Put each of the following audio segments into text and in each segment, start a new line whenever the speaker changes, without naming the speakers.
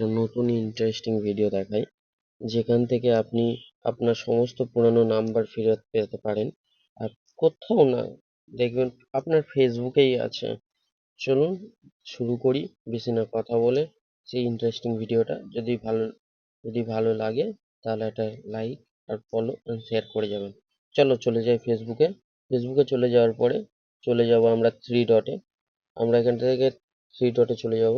একটা নতুন interesting video দেখাই, যেখান থেকে আপনি আপনার সমস্ত পুরানো নাম্বার ফেরত পেতে পারেন। আর কোথাও না, দেখবেন আপনার ফেসবুকেই আছে। চলুন শুরু করি, বেশি না কথা বলে সেই ইন্টারেস্টিং ভিডিওটা যদি ভালো যদি ভালো লাগে, তাহলে একটা লাইক আর ফলো শেয়ার করে যাবেন। চলো চলে যাই ফেসবুকে ফেসবুকে চলে যাওয়ার পরে, চলে যাব আমরা থ্রি ডটে আমরা এখান থেকে থ্রি ডটে চলে যাব।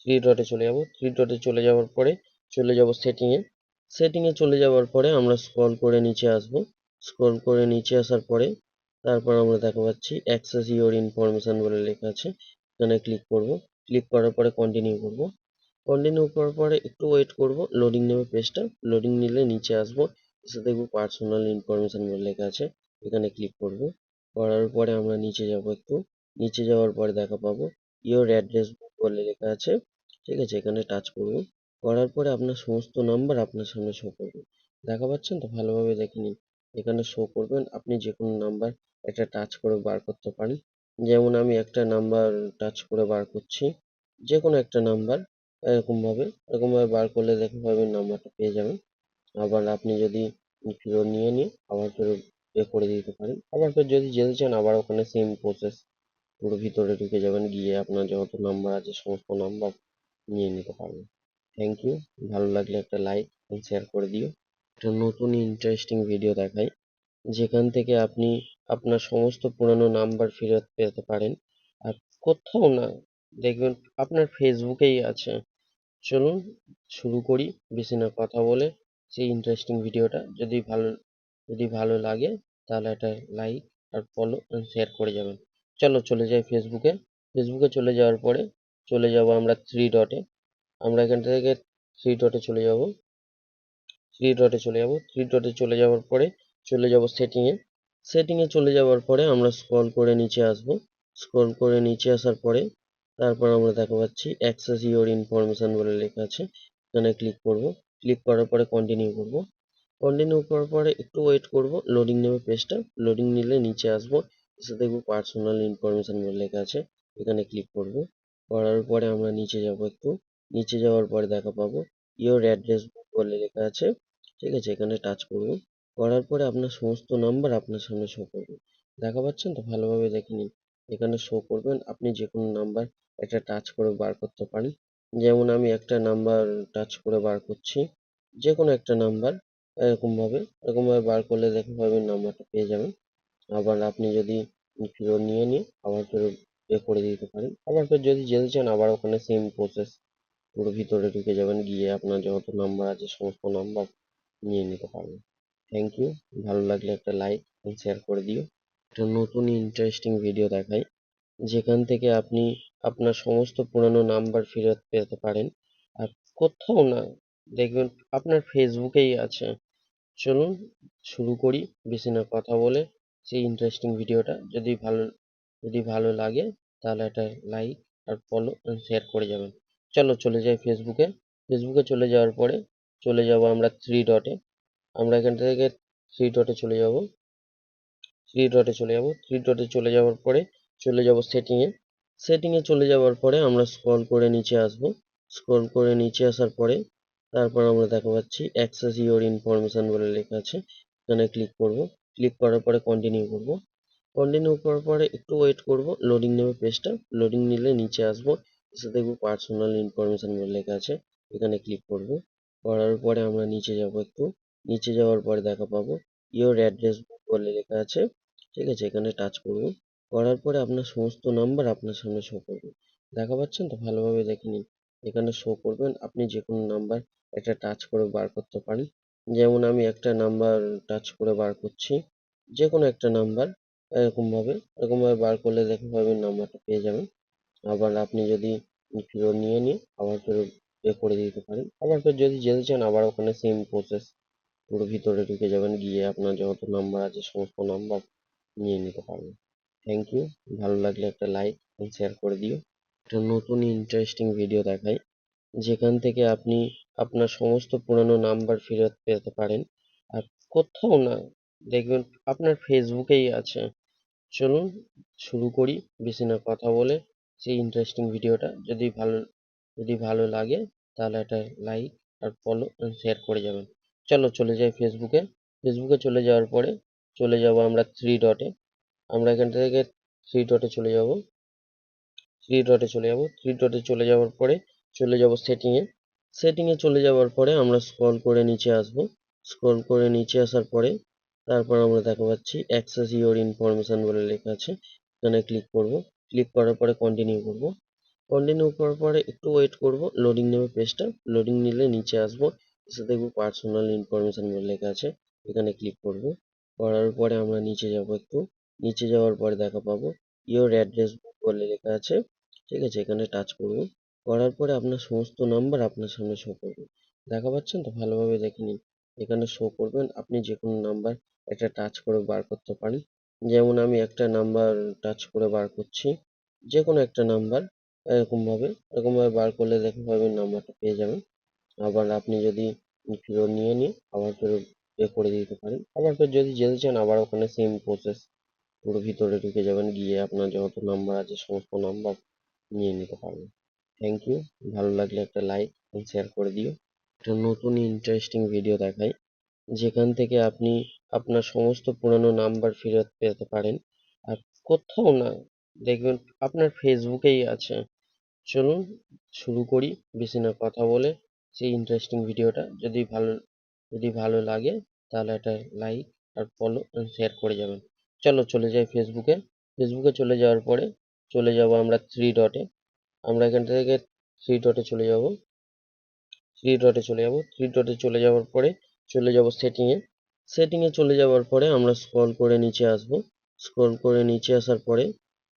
থ্রি ডটে চলে যাব। থ্রি ডটে চলে যাওয়ার পরে চলে যাব সেটিংয়ে সেটিংয়ে চলে যাওয়ার পরে আমরা স্ক্রল করে নিচে আসব। স্ক্রল করে নিচে আসার পরে তারপর আমরা দেখা পাচ্ছি অ্যাক্সেস ইওর ইনফরমেশন বলে লেখা আছে। এখানে ক্লিক করব। ক্লিক করার পরে কন্টিনিউ করব। কন্টিনিউ করার পরে একটু ওয়েট করব। লোডিং নেবে পেজটা লোডিং নিলে নিচে আসব। এসে দেখব পার্সোনাল ইনফরমেশন বলে লেখা আছে। এখানে ক্লিক করব। করার পরে আমরা নিচে যাব একটু। নিচে যাওয়ার পরে দেখা পাবো ইওর অ্যাড্রেস বলে লেখা আছে। ঠিক আছে, এখানে টাচ করব। করার পরে আপনার সমস্ত নাম্বার আপনার সামনে শো করবে। দেখা পাচ্ছেন তো ভালোভাবে দেখে নিন। এখানে শো করবেন, আপনি যে কোনো নাম্বার একটা টাচ করে বার করতে পারেন। যেমন আমি একটা নাম্বার টাচ করে বার করছি যে কোনো একটা নাম্বার এরকমভাবে। এরকমভাবে বার করলে দেখতে পাবেন নাম্বারটা পেয়ে যাবেন। আবার আপনি যদি ফেরত নিয়ে নিয়ে আবার ফেরত করে দিতে পারেন। আবার ফের যদি যেতে চান, আবার ওখানে সেম প্রসেস পুরো ভিতরে ঢুকে যাবেন, গিয়ে আপনার যত নাম্বার আছে, সমস্ত নাম্বার নিয়ে নিতে পারবেন। থ্যাংক ইউ ভালো লাগলে একটা লাইক এবং শেয়ার করে দিও। একটা নতুন ইন্টারেস্টিং ভিডিও দেখাই, যেখান থেকে আপনি আপনার সমস্ত পুরানো নাম্বার ফেরত পেতে পারেন। আর কোথাও না, দেখবেন আপনার ফেসবুকেই আছে। চলুন, শুরু করি, বেশি না কথা বলে সেই ইন্টারেস্টিং ভিডিওটা যদি ভালো যদি ভালো লাগে, তাহলে একটা লাইক আর ফলো শেয়ার করে যাবেন। চলো চলে যাই ফেসবুকে ফেসবুকে চলে যাওয়ার পরে চলে যাব আমরা থ্রি ডটে আমরা এখান থেকে থ্রি ডটে চলে যাব। থ্রি ডটে চলে যাব। থ্রি ডটে চলে যাওয়ার পরে চলে যাব সেটিংয়ে সেটিংয়ে চলে যাওয়ার পরে আমরা স্ক্রল করে নিচে আসব। স্ক্রল করে নিচে আসার পরে তারপর আমরা দেখা পাচ্ছি অ্যাক্সেস ইওর ইনফরমেশন বলে লেখা আছে। এখানে ক্লিক করব। ক্লিক করার পরে কন্টিনিউ করব। কন্টিনিউ করার পরে একটু ওয়েট করব। লোডিং নেবে পেজটা লোডিং নিলে নিচে আসব। এসে দেখব পার্সোনাল ইনফরমেশন বলে লেখা আছে, এখানে ক্লিক করব। করার পরে আমরা নিচে যাব একটু। নিচে যাওয়ার পরে দেখা পাবো ইওর অ্যাড্রেস বলে লেখা আছে। ঠিক আছে, এখানে টাচ করব। করার পরে আপনার সমস্ত নাম্বার আপনার সামনে শো করবে। দেখা পাচ্ছেন তো? ভালোভাবে দেখে নিন। এখানে শো করবেন, আপনি যে কোনো নাম্বার একটা টাচ করে বার করতে পারেন। যেমন আমি একটা নাম্বার টাচ করে বার করছি যে কোনো একটা নাম্বার এরকমভাবে। এরকমভাবে বার করলে দেখতে পাবেন নাম্বারটা পেয়ে যাবেন। আবার আপনি যদি ফেরত নিয়ে নিয়ে আবার ফেরত পে করে দিতে পারেন। আবার ফের যদি যেতে চান, আবার ওখানে সেম প্রসেস পুরো ভিতরে ঢুকে যাবেন, গিয়ে আপনার যত নাম্বার আছে, সমস্ত নাম্বার নিয়ে নিতে পারবেন। থ্যাংক ইউ ভালো লাগলে একটা লাইক শেয়ার করে দিও। একটা নতুন ইন্টারেস্টিং ভিডিও দেখাই, যেখান থেকে আপনি আপনার সমস্ত পুরানো নাম্বার ফেরত পেতে পারেন। আর কোথাও না, দেখবেন আপনার ফেসবুকেই আছে। চলুন, শুরু করি, বেশি না কথা বলে। সেই ইন্টারেস্টিং ভিডিওটা যদি ভালো যদি ভালো লাগে, তাহলে একটা লাইক আর ফলো শেয়ার করে যাবেন। চলো চলে যাই ফেসবুকে ফেসবুকে চলে যাওয়ার পরে, চলে যাব আমরা থ্রি ডটে আমরা এখান থেকে থ্রি ডটে চলে যাব। থ্রি ডটে চলে যাব। থ্রি ডটে চলে যাওয়ার পরে, চলে যাব সেটিংয়ে সেটিংয়ে চলে যাওয়ার পরে আমরা স্ক্রল করে নিচে আসব। স্ক্রল করে নিচে আসার পরে, তারপর আমরা দেখা পাচ্ছি অ্যাক্সেস ইওর ইনফরমেশন বলে লেখা আছে। এখানে ক্লিক করব। ক্লিক করার পরে কন্টিনিউ করব। কন্টিনিউ করার পরে একটু ওয়েট করব। লোডিং নেবে পেজটা লোডিং নিলে নিচে আসব। এসে দেখব পার্সোনাল ইনফরমেশন বলে লেখা আছে। এখানে ক্লিক করব। করার পরে আমরা নিচে যাব একটু। নিচে যাওয়ার পরে দেখা পাবো। ইওর অ্যাড্রেস বুক বলে লেখা আছে। ঠিক আছে, এখানে টাচ করব। করার পরে আপনার সমস্ত নাম্বার আপনার সামনে শো করবে। দেখা পাচ্ছেন তো? ভালোভাবে দেখে নিন। এখানে শো করবেন। আপনি যে কোনো নাম্বার একটা টাচ করে বার করতে পারেন। যেমন আমি একটা নাম্বার টাচ করে বার করছি যে কোনো একটা নাম্বার এরকমভাবে এরকমভাবে বার করলে দেখতে পাবেন নাম্বারটা পেয়ে যাবেন। আবার আপনি যদি ফেরত নিয়ে নিয়ে আবার ফেরত পে করে দিতে পারেন। আবার ফের যদি যেতে চান, আবার ওখানে সেম প্রসেস পুরো ভিতরে ঢুকে যাবেন, গিয়ে আপনার যত নাম্বার আছে, সমস্ত নাম্বার নিয়ে নিতে পারবেন। থ্যাংক ইউ ভালো লাগলে একটা লাইক শেয়ার করে দিও। একটা নতুন ইন্টারেস্টিং ভিডিও দেখাই। যেখান থেকে আপনি আপনার সমস্ত পুরানো নাম্বার ফেরত পেতে পারেন। আর কোথাও না, দেখবেন আপনার ফেসবুকেই আছে। চলুন শুরু করি, বেশি না কথা বলে সেই ইন্টারেস্টিং ভিডিওটা যদি ভালো যদি ভালো লাগে, তাহলে একটা লাইক আর ফলো শেয়ার করে যাবেন। চলো চলে যাই ফেসবুকে ফেসবুকে চলে যাওয়ার পরে, চলে যাব আমরা থ্রি ডটে আমরা এখান থেকে থ্রি ডটে চলে যাব। থ্রি ডটে চলে যাব। থ্রি ডটে চলে যাওয়ার পরে, চলে যাব সেটিংয়ে সেটিংয়ে চলে যাওয়ার পরে আমরা স্ক্রল করে নিচে আসব। স্ক্রল করে নিচে আসার পরে তারপর আমরা দেখা পাচ্ছি অ্যাক্সেস ইওর ইনফরমেশন বলে লেখা আছে। এখানে ক্লিক করব। ক্লিক করার পরে কন্টিনিউ করব। কন্টিনিউ করার পরে একটু ওয়েট করব। লোডিং নেবে পেজটা লোডিং নিলে নিচে আসব। এসে দেখব পার্সোনাল ইনফরমেশন বলে লেখা আছে। এখানে ক্লিক করব। করার পরে আমরা নিচে যাব একটু। নিচে যাওয়ার পরে দেখা পাবো। ইওর অ্যাড্রেস বলে লেখা আছে। ঠিক আছে, এখানে টাচ করব। করার পরে আপনার সমস্ত নাম্বার আপনার সামনে শো করবে। দেখা পাচ্ছেন তো ভালোভাবে দেখে নিন। এখানে শো করবেন, আপনি যে কোনো নাম্বার একটা টাচ করে বার করতে পারেন। যেমন আমি একটা নাম্বার টাচ করে বার করছি যে কোনো একটা নাম্বার এরকমভাবে। এরকমভাবে বার করলে দেখতে পাবেন নাম্বারটা পেয়ে যাবেন। আবার আপনি যদি ফেরত নিয়ে নিয়ে আবার ফেরত পে করে দিতে পারেন। আবার ফের যদি যেতে চান, আবার ওখানে সেম প্রসেস পুরো ভিতরে ঢুকে যাবেন। গিয়ে আপনার যত নাম্বার আছে, সমস্ত নাম্বার নিয়ে নিতে পারবেন। থ্যাংক ইউ ভালো লাগলে একটা লাইক শেয়ার করে দিও। একটা নতুন ইন্টারেস্টিং ভিডিও দেখাই। যেখান থেকে আপনি আপনার সমস্ত পুরানো নাম্বার ফেরত পেতে পারেন। আর কোথাও না, দেখবেন আপনার ফেসবুকেই আছে। চলুন, শুরু করি। বেশি না কথা বলে সেই ইন্টারেস্টিং ভিডিওটা যদি ভালো যদি ভালো লাগে, তাহলে একটা লাইক আর ফলো শেয়ার করে যাবেন। চলো চলে যাই ফেসবুকে ফেসবুকে চলে যাওয়ার পরে চলে যাব আমরা থ্রি ডটে আমরা এখান থেকে থ্রি ডটে চলে যাব। থ্রি ডটে চলে যাব। থ্রি ডটে চলে যাওয়ার পরে চলে যাব সেটিংয়ে সেটিংয়ে চলে যাওয়ার পরে আমরা স্ক্রল করে নিচে আসব। স্ক্রল করে নিচে আসার পরে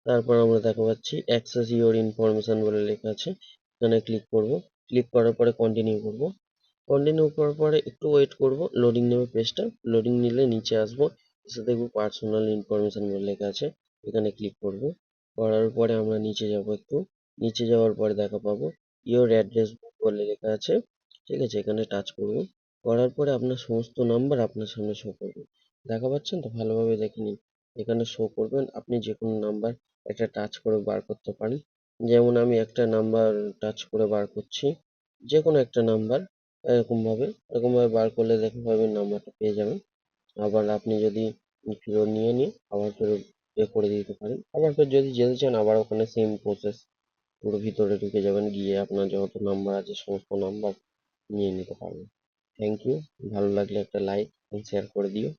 তারপর আমরা দেখা পাচ্ছি অ্যাক্সেস ইওর ইনফরমেশন বলে লেখা আছে। এখানে ক্লিক করব। ক্লিক করার পরে কন্টিনিউ করব। কন্টিনিউ করার পরে একটু ওয়েট করব। লোডিং নেবে পেজটা লোডিং নিলে নিচে আসব। এসে দেখব পার্সোনাল ইনফরমেশন বলে লেখা আছে। এখানে ক্লিক করব। করার পরে আমরা নিচে যাব একটু। নিচে যাওয়ার পরে দেখা পাবো ইওর অ্যাড্রেস বলে লেখা আছে। ঠিক আছে, এখানে টাচ করব। করার পরে আপনার সমস্ত নাম্বার আপনার সামনে শো করবে। দেখা পাচ্ছেন তো? ভালোভাবে দেখে নিন। এখানে শো করবেন, আপনি যে কোনো নাম্বার একটা টাচ করে বার করতে পারেন। যেমন আমি একটা নাম্বার টাচ করে বার করছি যে কোনো একটা নাম্বার এরকমভাবে। এরকমভাবে বার করলে দেখতে পাবেন নাম্বারটা পেয়ে যাবেন। আবার আপনি যদি ফেরত নিয়ে নিয়ে আবার ফেরত পে করে দিতে পারেন। আবার ফের যদি যেতে চান, আবার ওখানে সেম প্রসেস পুরো ভিতরে ঢুকে যাবেন, গিয়ে আপনার যত নাম্বার আছে, সমস্ত নাম্বার নিয়ে নিতে পারবেন। থ্যাংক ইউ ভালো লাগলে একটা লাইক শেয়ার করে দিও।